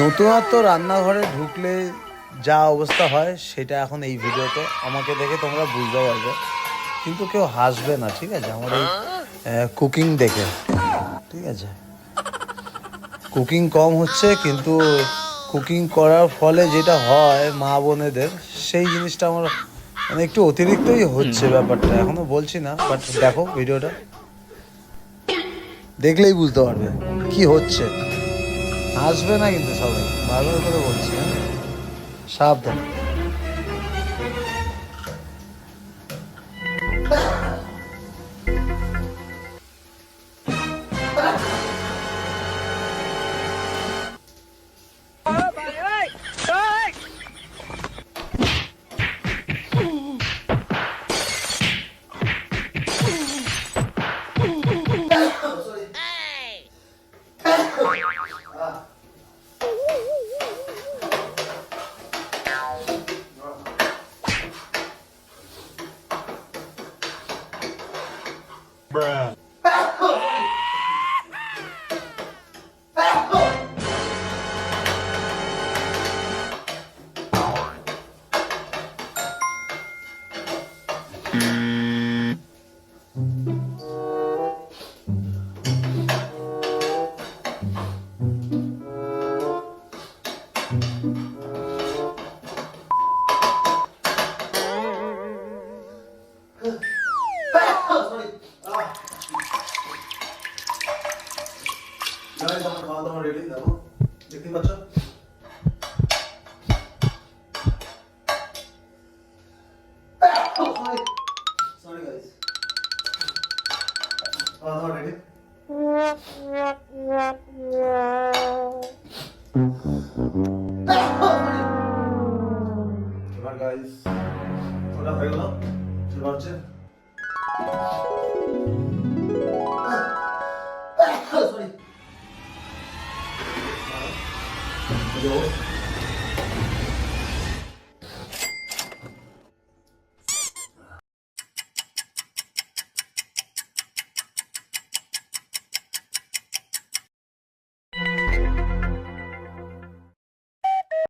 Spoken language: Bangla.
নতুনত্ব রান্নাঘরে ঢুকলে যা অবস্থা হয়, সেটা এখন এই ভিডিওতে। আমাকে দেখে তোমরা বুঝতে পারবে। কিন্তু কেউ হাসবে না, ঠিক আছে? আমার এই কুকিং দেখে। ঠিক আছে? কুকিং কম হচ্ছে, কিন্তু কুকিং করার ফলে যেটা হয় মা বোনেদের, সেই জিনিসটা আমার মানে একটু অতিরিক্তই হচ্ছে ব্যাপারটা। এখনও বলছি না বাট দেখো ভিডিওটা। দেখলেই বুঝতে পারবে কি হচ্ছে। আসবে না কিন্তু সবাই বারবার করে বলছি Bruh. হ্যাঁ সাবধান খাওয়া দাওয়া রেডি দেখো দেখতে পাচ্ছ সরি গাইস খাওয়া দাওয়া রেডি এবার গাইস ওটা হয়ে গেল এবার হচ্ছে 以